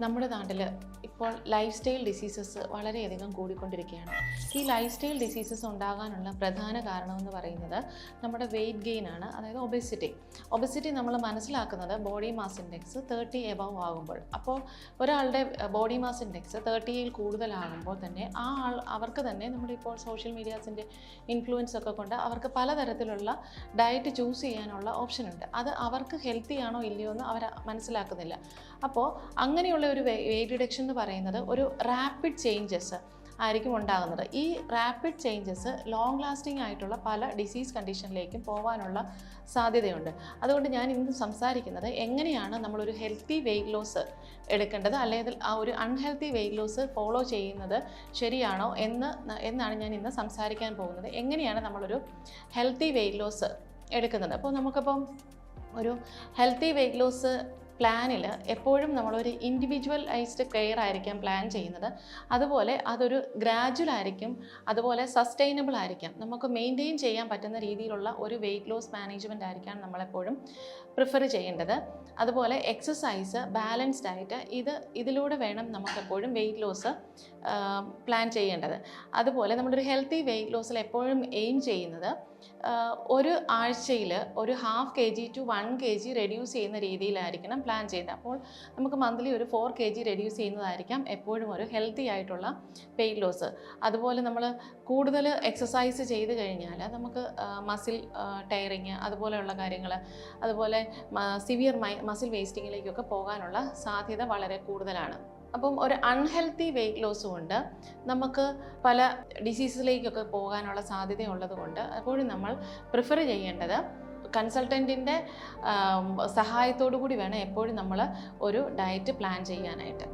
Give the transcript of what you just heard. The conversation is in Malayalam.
നമ്മുടെ നാട്ടിൽ ഇപ്പോൾ ലൈഫ് സ്റ്റൈൽ ഡിസീസസ് വളരെയധികം കൂടിക്കൊണ്ടിരിക്കുകയാണ്. ഈ ലൈഫ് സ്റ്റൈൽ ഡിസീസസ് ഉണ്ടാകാനുള്ള പ്രധാന കാരണമെന്ന് പറയുന്നത് നമ്മുടെ വെയിറ്റ് ഗെയിൻ ആണ് അതായത് ഒബെസിറ്റി ഒബെസിറ്റി നമ്മൾ മനസ്സിലാക്കുന്നത് body mass index thirty above ആകുമ്പോൾ. അപ്പോൾ ഒരാളുടെ ബോഡി മാസ് ഇൻഡെക്സ് തേർട്ടിയിൽ കൂടുതലാകുമ്പോൾ തന്നെ ആ ആൾ അവർക്ക് തന്നെ നമ്മുടെ ഇപ്പോൾ സോഷ്യൽ മീഡിയാസിന്റെ ഇൻഫ്ലുവൻസ് ഒക്കെ കൊണ്ട് അവർക്ക് പലതരത്തിലുള്ള ഡയറ്റ് ചൂസ് ചെയ്യാനുള്ള ഓപ്ഷൻ ഉണ്ട്. അത് അവർക്ക് ഹെൽത്തി ആണോ ഇല്ലയോ എന്ന് അവർ മനസ്സിലാക്കുന്നില്ല. അപ്പോൾ അങ്ങനെയുള്ള ഒരു വെയിറ്റ് റിഡക്ഷൻ എന്ന് പറയുന്നത് ഒരു റാപ്പിഡ് ചേഞ്ചസ് ആയിരിക്കും ഉണ്ടാകുന്നത്. ഈ റാപ്പിഡ് ചേഞ്ചസ് ലോങ് ലാസ്റ്റിംഗ് ആയിട്ടുള്ള പല ഡിസീസ് കണ്ടീഷനിലേക്കും പോകാനുള്ള സാധ്യതയുണ്ട്. അതുകൊണ്ട് ഞാൻ ഇന്ന് സംസാരിക്കുന്നത് എങ്ങനെയാണ് നമ്മളൊരു ഹെൽത്തി വെയിറ്റ് ലോസ് എടുക്കേണ്ടത് അല്ലെങ്കിൽ ആ ഒരു അൺഹെൽത്തി വെയിറ്റ് ലോസ് ഫോളോ ചെയ്യുന്നത് ശരിയാണോ എന്ന് എന്നാണ് ഞാൻ ഇന്ന് സംസാരിക്കാൻ പോകുന്നത്. എങ്ങനെയാണ് നമ്മളൊരു ഹെൽത്തി വെയിറ്റ് ലോസ് എടുക്കുന്നത്? അപ്പോൾ നമുക്കിപ്പം ഒരു ഹെൽത്തി വെയിറ്റ് ലോസ് പ്ലാനിൽ എപ്പോഴും നമ്മളൊരു ഇൻഡിവിജ്വലൈസ്ഡ് കെയർ ആയിരിക്കാം പ്ലാൻ ചെയ്യുന്നത്. അതുപോലെ അതൊരു ഗ്രാജുവൽ ആയിരിക്കും അതുപോലെ സസ്റ്റൈനബിൾ ആയിരിക്കാം. നമുക്ക് മെയിന്റെയിൻ ചെയ്യാൻ പറ്റുന്ന രീതിയിലുള്ള ഒരു വെയിറ്റ് ലോസ് മാനേജ്മെന്റ് ആയിരിക്കാം നമ്മളെപ്പോഴും പ്രിഫർ ചെയ്യേണ്ടത്. അതുപോലെ എക്സസൈസ് ബാലൻസ്ഡ് ഡയറ്റ് ഇത് ഇതിലൂടെ വേണം നമുക്കെപ്പോഴും വെയിറ്റ് ലോസ് പ്ലാൻ ചെയ്യേണ്ടത്. അതുപോലെ നമ്മളൊരു ഹെൽത്തി വെയിറ്റ് ലോസിൽ എപ്പോഴും എയിം ചെയ്യുന്നത് ഒരു ആഴ്ചയിൽ ഒരു half K G to one K G reduce ചെയ്യുന്ന രീതിയിലായിരിക്കണം പ്ലാൻ ചെയ്യുന്നത്. അപ്പോൾ നമുക്ക് മന്ത്ലി ഒരു ഫോർ കെ ജി റെഡ്യൂസ് ചെയ്യുന്നതായിരിക്കാം എപ്പോഴും ഒരു ഹെൽത്തി ആയിട്ടുള്ള വെയിറ്റ് ലോസ് അതുപോലെ നമ്മൾ കൂടുതൽ എക്സസൈസ് ചെയ്ത് കഴിഞ്ഞാൽ നമുക്ക് മസിൽ ടയറിങ് അതുപോലെയുള്ള കാര്യങ്ങൾ അതുപോലെ സിവിയർ മസിൽ വേസ്റ്റിങ്ങിലേക്കൊക്കെ പോകാനുള്ള സാധ്യത വളരെ കൂടുതലാണ്. അപ്പം ഒരു അൺഹെൽത്തി വെയിറ്റ് ലോസ് കൊണ്ട് നമുക്ക് പല ഡിസീസിലേക്കൊക്കെ പോകാനുള്ള സാധ്യതയുള്ളത് കൊണ്ട് എപ്പോഴും നമ്മൾ പ്രിഫർ ചെയ്യേണ്ടത് കൺസൾട്ടന്റിന്റെ സഹായത്തോടു കൂടി വേണം എപ്പോഴും നമ്മൾ ഒരു ഡയറ്റ് പ്ലാൻ ചെയ്യാനായിട്ട്.